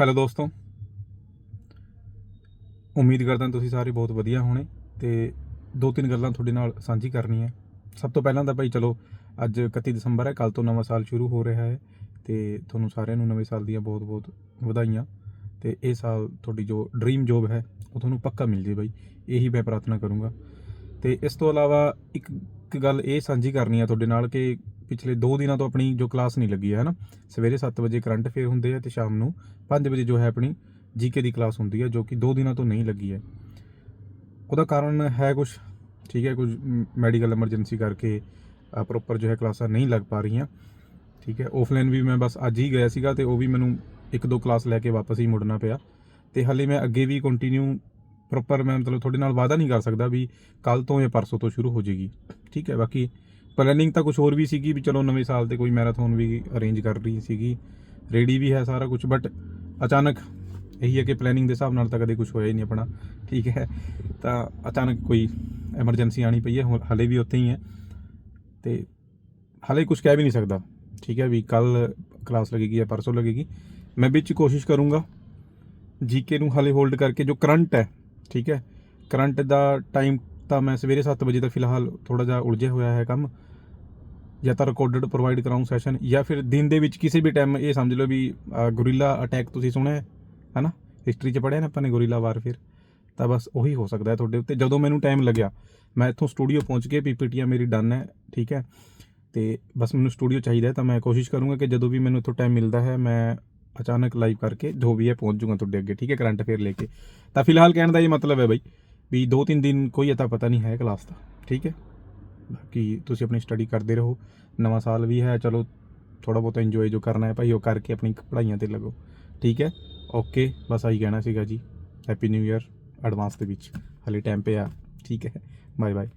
Hello ਦੋਸਤੋ। ਉਮੀਦ ਕਰਦਾ ਤੁਸੀਂ ਸਾਰੇ ਬਹੁਤ ਵਧੀਆ ਹੋਣੇ ਤੇ ਦੋ ਤਿੰਨ ਗੱਲਾਂ ਤੁਹਾਡੇ ਨਾਲ ਸਾਂਝੀ ਕਰਨੀਆਂ ਸਭ ਤੋਂ ਪਹਿਲਾਂ ਤਾਂ ਭਾਈ ਚਲੋ, ਅੱਜ 31 ਦਸੰਬਰ ਹੈ ਕੱਲ ਤੋਂ ਨਵਾਂ ਸਾਲ ਸ਼ੁਰੂ ਹੋ ਰਿਹਾ ਹੈ ਤੇ ਤੁਹਾਨੂੰ ਸਾਰਿਆਂ ਨੂੰ ਨਵੇਂ ਸਾਲ ਦੀਆਂ ਬਹੁਤ-ਬਹੁਤ ਵਧਾਈਆਂ ਤੇ ਇਹ ਸਾਲ ਤੁਹਾਡੀ ਜੋ ਡ੍ਰੀਮ ਜੋਬ ਹੈ, ਉਹ ਤੁਹਾਨੂੰ ਪੱਕਾ ਮਿਲ ਜੇ ਬਾਈ। ਇਹੀ ਮੈਂ ਪ੍ਰਾਰਥਨਾ ਕਰੂੰਗਾ। ਤੇ ਇਸ ਤੋਂ ਇਲਾਵਾ ਇੱਕ ਇੱਕ ਗੱਲ ਇਹ ਸਾਂਝੀ ਕਰਨੀ ਹੈ ਤੁਹਾਡੇ ਨਾਲ ਕਿ ਪਿਛਲੇ 2 ਦਿਨਾਂ ਤੋਂ ਆਪਣੀ ਜੋ ਕਲਾਸ ਨਹੀਂ ਲੱਗੀ ਹੈ ਹਨਾ ਸਵੇਰੇ 7 ਵਜੇ ਕਰੰਟ ਅਫੇਅਰ ਹੁੰਦੇ ਆ ਤੇ ਸ਼ਾਮ ਨੂੰ 5 ਵਜੇ ਜੋ ਹੈ ਆਪਣੀ ਜੀਕੇ ਦੀ ਕਲਾਸ ਹੁੰਦੀ ਹੈ, ਜੋ ਕਿ 2 ਦਿਨਾਂ ਤੋਂ ਨਹੀਂ ਲੱਗੀ ਹੈ। ਉਹਦਾ ਕਾਰਨ ਹੈ ਕੁਝ ਠੀਕ ਹੈ, ਕੁਝ ਮੈਡੀਕਲ ਐਮਰਜੈਂਸੀ ਕਰਕੇ ਪ੍ਰੋਪਰ ਜੋ ਹੈ ਕਲਾਸਾਂ ਨਹੀਂ ਲੱਗ ਪਾ ਰਹੀਆਂ। ਠੀਕ ਹੈ ਆਫਲਾਈਨ ਵੀ ਮੈਂ ਬਸ ਅੱਜ ਹੀ ਗਿਆ ਸੀਗਾ ਤੇ ਉਹ ਵੀ ਮੈਨੂੰ ਇੱਕ ਦੋ ਕਲਾਸ ਲੈ ਕੇ ਵਾਪਸ ਹੀ ਮੁੜਨਾ ਪਿਆ। ਤੇ ਹਾਲੇ ਮੈਂ ਅੱਗੇ ਵੀ ਕੰਟੀਨਿਊ ਪ੍ਰੋਪਰ ਮੈਂ ਮਤਲਬ ਤੁਹਾਡੇ ਨਾਲ ਵਾਅਦਾ ਨਹੀਂ ਕਰ ਸਕਦਾ ਵੀ ਕੱਲ ਤੋਂ ਜਾਂ ਪਰਸੋਂ ਤੋਂ ਸ਼ੁਰੂ ਹੋ ਜਾਏਗੀ। ਠੀਕ ਹੈ, ਬਾਕੀ ਪਲੈਨਿੰਗ ਤਾਂ ਕੁਝ ਹੋਰ ਵੀ ਸੀਗੀ ਵੀ ਚਲੋ ਨਵੇਂ ਸਾਲ ਤੇ ਕੋਈ ਮੈਰਾਥਨ ਵੀ ਅਰੇਂਜ ਕਰ ਰਹੀ ਸੀਗੀ। ਰੈਡੀ ਵੀ ਹੈ ਸਾਰਾ ਕੁਝ ਬਟ ਅਚਾਨਕ ਇਹੀ ਹੈ ਕਿ ਪਲੈਨਿੰਗ ਦੇ ਹਿਸਾਬ ਨਾਲ ਤਾਂ ਕਦੇ ਕੁਝ ਹੋਇਆ ਹੀ ਨਹੀਂ ਆਪਣਾ, ਠੀਕ ਹੈ। ਤਾਂ ਅਚਾਨਕ ਕੋਈ ਐਮਰਜੈਂਸੀ ਆਣੀ ਪਈ ਹੈ, ਹੁਣ ਹਲੇ ਵੀ ਉੱਥੇ ਹੀ ਹੈ। ਤੇ ਹਲੇ ਕੁਝ ਕਹਿ ਵੀ ਨਹੀਂ ਸਕਦਾ, ਠੀਕ ਹੈ ਵੀ ਕੱਲ ਕਲਾਸ ਲੱਗੇਗੀ ਜਾਂ ਪਰਸੋਂ ਲੱਗੇਗੀ। ਮੈਂ ਵਿੱਚ ਕੋਸ਼ਿਸ਼ ਕਰੂੰਗਾ ਜੀਕੇ ਨੂੰ ਹਲੇ ਹੋਲਡ ਕਰਕੇ, ਜੋ ਕਰੰਟ ਹੈ, ਠੀਕ ਹੈ, ਕਰੰਟ ਦਾ ਟਾਈਮ ਤਾਂ ਮੈਂ ਸਵੇਰੇ 7 ਵਜੇ ਤੱਕ ਫਿਲਹਾਲ ਥੋੜਾ ਜਿਹਾ ਉਲਝਿਆ ਹੋਇਆ ਹੈ ਕੰਮ, ਜਾਂ ਤਾਂ ਰਿਕਾਰਡਡ ਪ੍ਰੋਵਾਈਡ ਕਰਾਉਂ ਸੈਸ਼ਨ ਜਾਂ ਫਿਰ ਦਿਨ ਦੇ ਵਿੱਚ ਕਿਸੇ ਵੀ ਟਾਈਮ ਇਹ ਸਮਝ ਲਓ ਵੀ ਗੁਰੀਲਾ ਅਟੈਕ ਤੁਸੀਂ ਸੁਣਿਆ ਹੈ ਨਾ ਹਿਸਟਰੀ 'ਚ ਪੜ੍ਹਿਆ ਨਾ ਆਪਾਂ ਨੇ ਗੁਰੀਲਾ ਵਾਰ ਫਿਰ ਤਾਂ ਬਸ ਉਹੀ ਹੋ ਸਕਦਾ ਹੈ ਤੁਹਾਡੇ ਉੱਤੇ। ਜਦੋਂ ਮੈਨੂੰ ਟਾਈਮ ਲੱਗਿਆ, ਮੈਂ ਇੱਥੋਂ ਸਟੂਡੀਓ ਪਹੁੰਚ ਕੇ ਪੀਪੀਟੀਆਂ ਮੇਰੀ ਡਨ ਹੈ, ਠੀਕ ਹੈ? ਤੇ ਬਸ ਮੈਨੂੰ ਸਟੂਡੀਓ ਚਾਹੀਦਾ ਤਾਂ ਮੈਂ ਕੋਸ਼ਿਸ਼ ਕਰੂੰਗਾ ਕਿ ਜਦੋਂ ਵੀ ਮੈਨੂੰ ਇੱਥੋਂ ਟਾਈਮ ਮਿਲਦਾ ਹੈ, ਮੈਂ ਅਚਾਨਕ ਲਾਈਵ ਕਰਕੇ ਜੋ ਵੀ ਹੈ ਪਹੁੰਚ ਜਾਊਂਗਾ ਤੁਹਾਡੇ ਅੱਗੇ, ਠੀਕ ਹੈ? ਕਰੰਟ ਅਫੇਅਰ ਲੈ ਕੇ। ਤਾਂ ਫਿਲਹਾਲ ਕਹਿਣ ਦਾ ਇਹ ਮਤਲਬ ਹੈ ਬਾਈ ਵੀ ਦੋ ਤਿੰਨ ਦਿਨ ਕੋਈ ਅਤਾ ਪਤਾ ਨਹੀਂ ਹੈ ਕਲਾਸ ਦਾ, ਠੀਕ ਹੈ? ਬਾਕੀ ਤੁਸੀਂ ਆਪਣੀ ਸਟੱਡੀ ਕਰਦੇ ਰਹੋ, ਨਵਾਂ ਸਾਲ ਵੀ ਹੈ, ਚਲੋ ਥੋੜਾ ਬਹੁਤ ਇੰਜੋਏ ਜੋ ਕਰਨਾ ਹੈ ਭਾਈ, ਉਹ ਕਰਕੇ ਆਪਣੀ ਪੜ੍ਹਾਈਆਂ ਤੇ ਲੱਗੋ, ਠੀਕ ਹੈ? ਓਕੇ ਬਸ ਆਹੀ ਕਹਿਣਾ ਸੀਗਾ ਜੀ ਹੈਪੀ ਨਿਊ ਇਅਰ ਐਡਵਾਂਸ ਦੇ ਵਿੱਚ, ਹਲੇ ਟਾਈਮ ਪਿਆ, ਠੀਕ ਹੈ? Bye bye